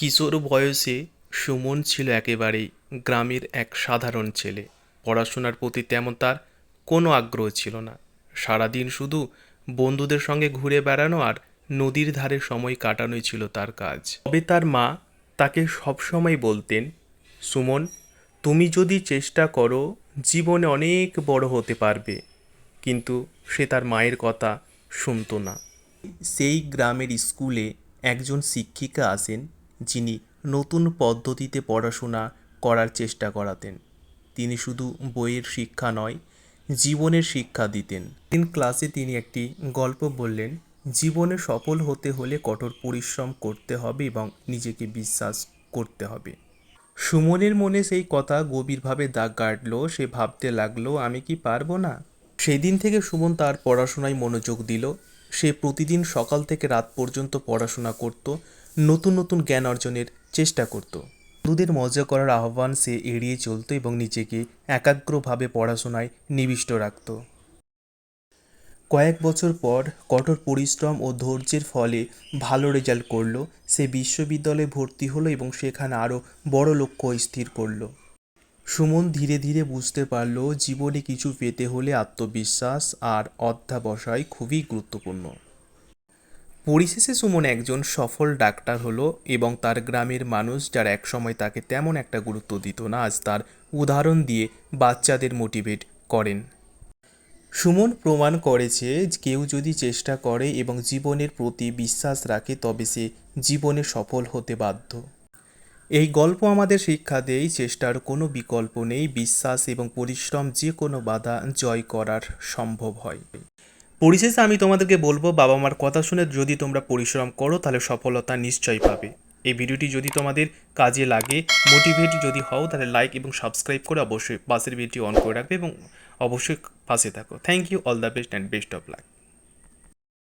কিশোর বয়সে সুমন ছিল একেবারেই গ্রামের এক সাধারণ ছেলে। পড়াশোনার প্রতি তেমন তার কোনো আগ্রহ ছিল না। সারাদিন শুধু বন্ধুদের সঙ্গে ঘুরে বেড়ানো আর নদীর ধারে সময় কাটানোই ছিল তার কাজ। তবে তার মা তাকে সবসময় বলতেন, সুমন, তুমি যদি চেষ্টা করো, জীবনে অনেক বড় হতে পারবে। কিন্তু সে তার মায়ের কথা শুনতো না। সেই গ্রামের স্কুলে একজন শিক্ষিকা আসেন যিনি নতুন পদ্ধতিতে পড়াশোনা করার চেষ্টা করাতেন। তিনি শুধু বইয়ের শিক্ষা নয়, জীবনের শিক্ষা দিতেন। তিন ক্লাসে তিনি একটি গল্প বললেন, জীবনে সফল হতে হলে কঠোর পরিশ্রম করতে হবে এবং নিজেকে বিশ্বাস করতে হবে। সুমনের মনে সেই কথা গভীরভাবে দাগ কাটলো, সে ভাবতে লাগল, আমি কি পারব না? সেদিন থেকে সুমন তার পড়াশোনায় মনোযোগ দিল। সে প্রতিদিন সকাল থেকে রাত পর্যন্ত পড়াশোনা করত। নতুন নতুন জ্ঞান অর্জনের চেষ্টা করত। বন্ধুদের মজা করার আহ্বান সে এড়িয়ে চলতো এবং নিজেকে একাগ্রভাবে পড়াশোনায় নিবিষ্ট রাখত। কয়েক বছর পর কঠোর পরিশ্রম ও ধৈর্যের ফলে ভালো রেজাল্ট করল, সে বিশ্ববিদ্যালয়ে ভর্তি হলো এবং সেখানে আরও বড় লক্ষ্য স্থির করল। সুমন ধীরে ধীরে বুঝতে পারল, জীবনে কিছু পেতে হলে আত্মবিশ্বাস আর অধ্যাবসায় খুবই গুরুত্বপূর্ণ। পরিশেষে সুমন একজন সফল ডাক্তার হলো এবং তার গ্রামের মানুষ যারা একসময় তাকে তেমন একটা গুরুত্ব দিত না, আজ তার উদাহরণ দিয়ে বাচ্চাদের মোটিভেট করেন। সুমন প্রমাণ করেছে কেউ যদি চেষ্টা করে এবং জীবনের প্রতি বিশ্বাস রাখে, তবে সে জীবনে সফল হতে বাধ্য। এই গল্প আমাদের শিক্ষা দেয়, চেষ্টার কোনো বিকল্প নেই, বিশ্বাস এবং পরিশ্রম যে কোনো বাধা জয় করার সম্ভব হয়। পরিশেষে আমি তোমাদেরকে বলব, বাবা মার কথা শুনে যদি তোমরা পরিশ্রম করো, তাহলে সফলতা নিশ্চয়ই পাবে। এই ভিডিওটি যদি তোমাদের কাজে লাগে মোটিভেট যদি হও, তাহলে লাইক এবং সাবস্ক্রাইব করে অবশ্যই পাশের ভিডিওটি অন করে রাখবে এবং অবশ্যই পাশে থাকো। Thank you all the best and best of luck